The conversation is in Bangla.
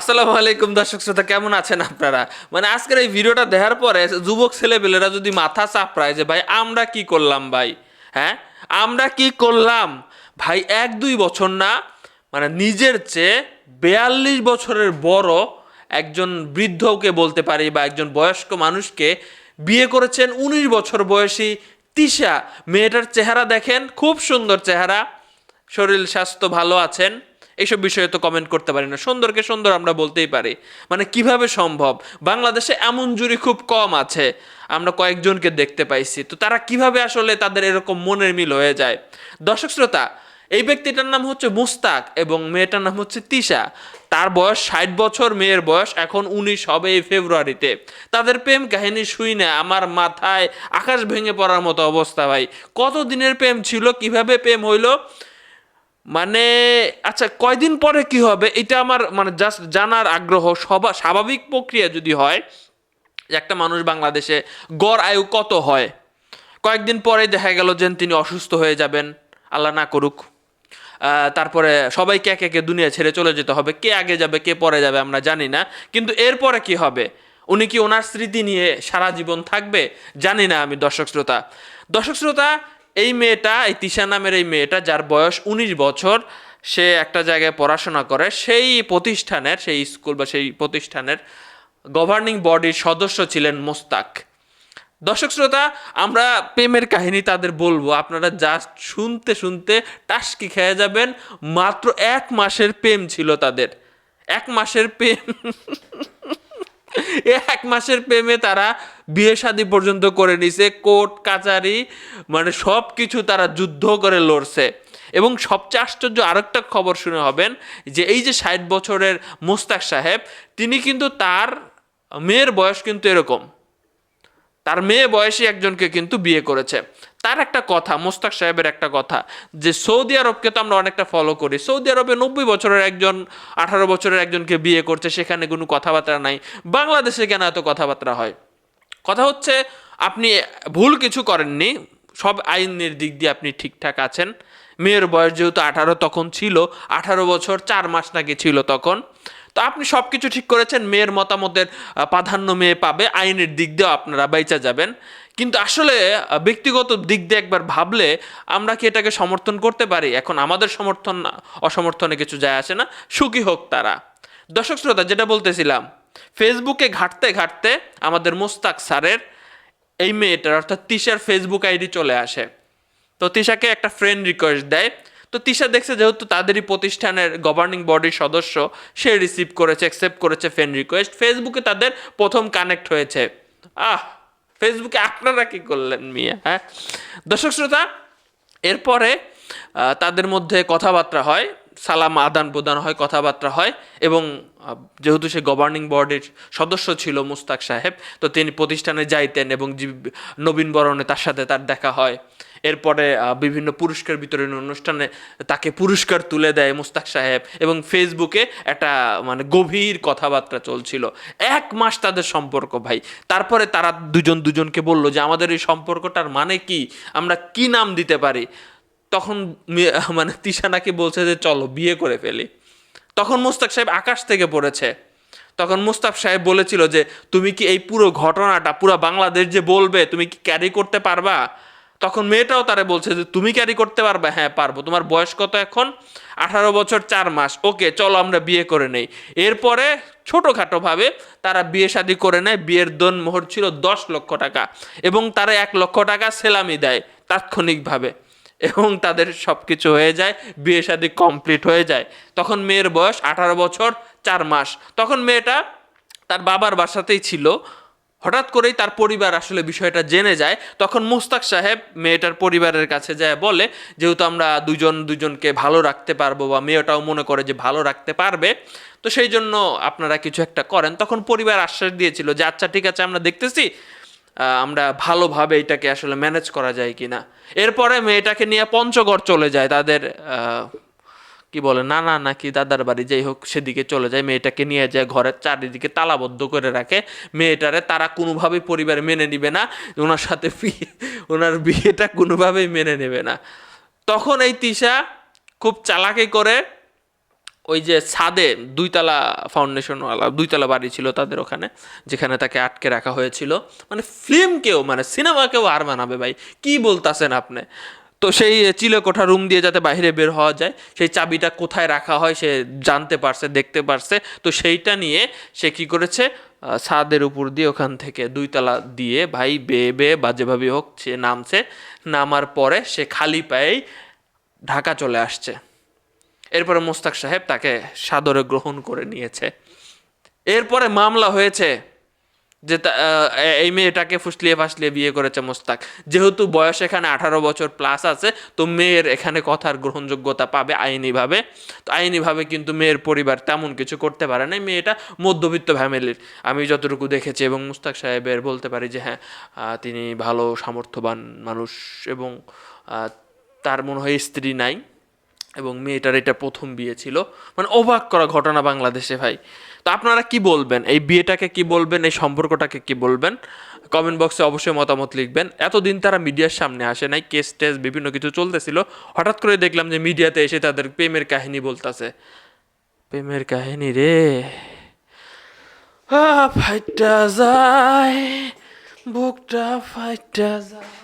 আসসালামু আলাইকুম দর্শক শ্রোতা, কেমন আছেন আপনারা? মানে আজকের এই ভিডিওটা দেখার পরে যুবক ছেলেপেলেরা যদি মাথা চাপড়ায় যে, ভাই, আমরা কি করলাম ভাই? হ্যাঁ? আমরা কি করলাম? ভাই, এক দুই বছর না মানে নিজের চেয়ে বেয়াল্লিশ বছরের বড় একজন বৃদ্ধকে বলতে পারি বা একজন বয়স্ক মানুষকে বিয়ে করেছেন উনিশ বছর বয়সী তিশা। মেয়েটার চেহারা দেখেন, খুব সুন্দর চেহারা। শরীর স্বাস্থ্য ভালো আছেন। এইসব বিষয়ে তো কমেন্ট করতে পারি না। সুন্দরকে সুন্দর আমরা বলতেই পারি। মানে কীভাবে সম্ভব? বাংলাদেশে এমন জুরি খুব কম আছে। আমরা কয়েকজনকে দেখতে পাইছি। তো তারা কীভাবে আসলে তাদের এরকম মনের মিল হয়ে যায়? দর্শক শ্রোতা, এই ব্যক্তিটার নাম হচ্ছে মুস্তাক এবং মেয়েটার নাম হচ্ছে তিশা। তার বয়স ষাট বছর, মেয়ের বয়স এখন উনিশ হবে এই ফেব্রুয়ারিতে। তাদের প্রেম কাহিনী শুই না, আমার মাথায় আকাশ ভেঙে পড়ার মতো অবস্থা ভাই। কত দিনের প্রেম ছিল, কীভাবে প্রেম হইল? মানে আচ্ছা কয়দিন পরে কি হবে? এটা আমার মানে জাস্ট জানার আগ্রহ। সবা, স্বাভাবিক প্রক্রিয়া যদি হয় একটা মানুষ বাংলাদেশে গড় আয়ু কত হয়? কয়েকদিন পরে দেখা গেল যে তিনি অসুস্থ হয়ে যাবেন। আল্লাহ না করুক। তারপরে সবাইকে একে একে দুনিয়া ছেড়ে চলে যেতে হবে। কে আগে যাবে, কে পরে যাবে, আমরা জানি না। কিন্তু এরপরে কি হবে? উনি কি ওনার স্মৃতি নিয়ে সারা জীবন থাকবে? জানি না আমি, দর্শক শ্রোতা। দর্শক শ্রোতা এই মেয়েটা, এই তিশা নামের এই মেয়েটা, যার বয়স উনিশ বছর, সে একটা জায়গায় পড়াশোনা করে। সেই প্রতিষ্ঠানের, সেই স্কুল বা সেই প্রতিষ্ঠানের গভর্নিং বডির সদস্য ছিলেন মোস্তাক। দর্শক শ্রোতা, আমরা প্রেমের কাহিনী তাদের বলব। আপনারা জাস্ট শুনতে শুনতে টাসকি খেয়ে যাবেন। মাত্র এক মাসের প্রেম ছিল তাদের। এক মাসের প্রেম। এক মাসের প্রেমে তারা বিয়ে শাদী পর্যন্ত করে নিছে, কোর্ট, কাচারি মানে সব কিছু তারা যুদ্ধ করে লড়ছে। এবং সবচেয়ে আশ্চর্য আরেকটা খবর শুনে হবেন যে এই যে ষাট বছরের মোস্তাক সাহেব, তিনি কিন্তু তার মেয়ের বয়স কিন্তু এরকম। তার মেয়ে বয়সী একজনকে কিন্তু বিয়ে করেছে। তার একটা কথা, মোস্তাক সাহেবের একটা কথা, যে সৌদি আরবকে তো আমরা অনেকটা ফলো করি। সৌদি আরবে নব্বই বছরের একজন, আঠারো বছরের একজনকে বিয়ে করছে, সেখানে কোনো কথাবার্তা নাই। বাংলাদেশে কেন এত কথাবার্তা হয়? কথা হচ্ছে, আপনি ভুল কিছু করেননি, সব আইনের দিক দিয়ে আপনি ঠিকঠাক আছেন। মেয়ের বয়স যেহেতু আঠারো তখন ছিল, আঠারো বছর চার মাস নাকি ছিল তখন। তো আপনি সব কিছু ঠিক করেছেন, মেয়ের মতামতের প্রাধান্য মেয়ে পাবে, আইনের দিক দিয়েও আপনারা বাইচা যাবেন। কিন্তু আসলে ব্যক্তিগত দিক দিয়ে একবার ভাবলে আমরা কি এটাকে সমর্থন করতে পারি? এখন আমাদের সমর্থন, অসমর্থনে কিছু যায় আসে না, সুখী হোক তারা। দর্শক শ্রোতা, যেটা বলতেছিলাম, ফেসবুকে ঘাটতে ঘাটতে আমাদের মোস্তাক স্যারের এই মেয়েটার, অর্থাৎ তিশার ফেসবুক আইডি চলে আসে। তো তিশাকে একটা ফ্রেন্ড রিকোয়েস্ট দেয় তো তিশা দেখছে যেহেতু তাদেরই প্রতিষ্ঠানের গভর্নিং বডির সদস্য, সে রিসিভ করেছে অ্যাকসেপ্ট করেছে ফ্রেন্ড রিকোয়েস্ট ফেসবুকে তাদের প্রথম কানেক্ট হয়েছে। আহ ফেসবুকে আপনারা কি করলেন মিয়া হ্যাঁ? দর্শক শ্রোতা, এরপরে তাদের মধ্যে কথাবার্তা হয়, সালাম আদান প্রদান হয়, কথাবার্তা হয়, এবং যেহেতু সে গভর্নিং বডির সদস্য ছিল মুস্তাক সাহেব, তো তিনি প্রতিষ্ঠানে যাইতেন এবং নবীন বরণে তার সাথে তার দেখা হয়। এরপরে বিভিন্ন পুরস্কার বিতরণ অনুষ্ঠানে তাকে পুরস্কার তুলে দেয় মুস্তাক সাহেব এবং ফেসবুকে একটা মানে গভীর কথাবার্তা চলছিল। এক মাস তাদের সম্পর্ক, ভাই। তারপরে তারা দুজন দুজনকে বলল যে, আমাদের এই সম্পর্কটার মানে কি? আমরা কি নাম দিতে পারি? তখন মানে তিশা নাকি বলছে যে, চলো, বিয়ে করে ফেলি। তখন মুস্তাক সাহেব আকাশ থেকে পড়েছে। তখন মুস্তাক সাহেব বলেছিল যে, তুমি কি এই পুরো ঘটনাটা, পুরো বাংলাদেশ যে বলবে, তুমি কি ক্যারি করতে পারবা? তখন মেয়েটাও তারে বলছে যে, তুমি ক্যারি করতে পারবে? হ্যাঁ পারব। তোমার বয়স কত এখন? আঠারো বছর, চার মাস। ওকে, চলো, আমরা বিয়ে করে নেই। এরপরে ছোটোখাটোভাবে তারা বিয়ে শাদি করে নেয়। বিয়ের দন মোহর ছিল দশ লক্ষ টাকা এবং তারা এক লক্ষ টাকা সেলামি দেয় তাৎক্ষণিকভাবে এবং তাদের সব কিছু হয়ে যায়, বিয়ে শাদি কমপ্লিট হয়ে যায়। তখন মেয়ের বয়স আঠারো বছর, চার মাস। তখন মেয়েটা তার বাবার বাসাতেই ছিল। হঠাৎ করেই তার পরিবার আসলে বিষয়টা জেনে যায়। তখন মুস্তাক সাহেব মেয়েটার পরিবারের কাছে যায়, বলে, যেহেতু আমরা দুজন দুজনকে ভালো রাখতে পারব বা মেয়েটাও মনে করে যে ভালো রাখতে পারবে, তো সেই জন্য আপনারা কিছু একটা করেন। তখন পরিবার আশ্বাস দিয়েছিল যে আচ্ছা ঠিক আছে, আমরা দেখতেছি আমরা ভালোভাবে এটাকে আসলে ম্যানেজ করা যায় কিনা। এরপরে মেয়েটাকে নিয়ে পঞ্চগড় চলে যায় তাদের কি বলে, না না না নাকি দাদার বাড়ি যাই হোক, সেদিকে চলে যায়, মেয়েটাকে নিয়ে যায় ঘরের চারিদিকে তালাবদ্ধ করে রাখে। মেয়েটারে তারা কোনোভাবেই পরিবারে মেনে নিবে না, ওনার সাথে বিয়ে, ওনার বিয়েটা কোনোভাবেই মেনে নেবে না। তখন এই তিশা খুব চালাকি করে ওই যে ছাদে দুইতলা ফাউন্ডেশনওয়ালা, দুইতলা বাড়ি ছিল তাদের ওখানে, যেখানে তাকে আটকে রাখা হয়েছিল। মানে ফিল্মকেও মানে সিনেমাকেও আর মানাবে ভাই, কি বলতাছেন আপনি? তো সেই চিলেকোঠা রুম দিয়ে যাতে বাইরে বের হওয়া যায়, সেই চাবিটা কোথায় রাখা হয় সে জানতে পারছে, দেখতে পারছে। তো সেইটা নিয়ে সে কি করেছে? ছাদের উপর দিয়ে ওখান থেকে দুইতলা দিয়ে ভাই বেয়ে বেয়ে বাজেভাবে হোক সে নামছে। নামার পরে সে খালি পায়েই ঢাকা চলে আসছে। এরপরে মোস্তাক সাহেব তাকে সাদরে গ্রহণ করে নিয়েছে। এরপরে মামলা হয়েছে যে এই মেয়েটাকে ফুসলিয়ে ফাসলিয়ে বিয়ে করেছে মোস্তাক। যেহেতু বয়স এখানে আঠারো বছর প্লাস আছে, তো মেয়ের এখানে কথার গ্রহণযোগ্যতা পাবে আইনিভাবে। তো আইনিভাবে কিন্তু মেয়ের পরিবার তেমন কিছু করতে পারে না মেয়েটা মধ্যবিত্ত ফ্যামিলির আমি যতটুকু দেখেছি এবং মুস্তাক সাহেবের বলতে পারি যে হ্যাঁ তিনি ভালো, সামর্থ্যবান মানুষ এবং তার মনে হয় স্ত্রী নাই এবং মেয়েটার এটা প্রথম বিয়ে ছিল। মানে অবাক করা ঘটনা বাংলাদেশে ভাই। তো আপনারা কি বলবেন? এই বিয়েটাকে কি বলবেন? এই সম্পর্কটাকে কি বলবেন? কমেন্ট বক্সে অবশ্যই মতামত লিখবেন। এতদিন তারা মিডিয়ার সামনে আসে নাই, কেস টেস বিভিন্ন কিছু চলতেছিল। হঠাৎ করে দেখলাম যে মিডিয়াতে এসে তাদের প্রেমের কাহিনী বলতেছে। প্রেমের কাহিনী রে। ফাইটা যায়, বুকটা ফাইটা যায়।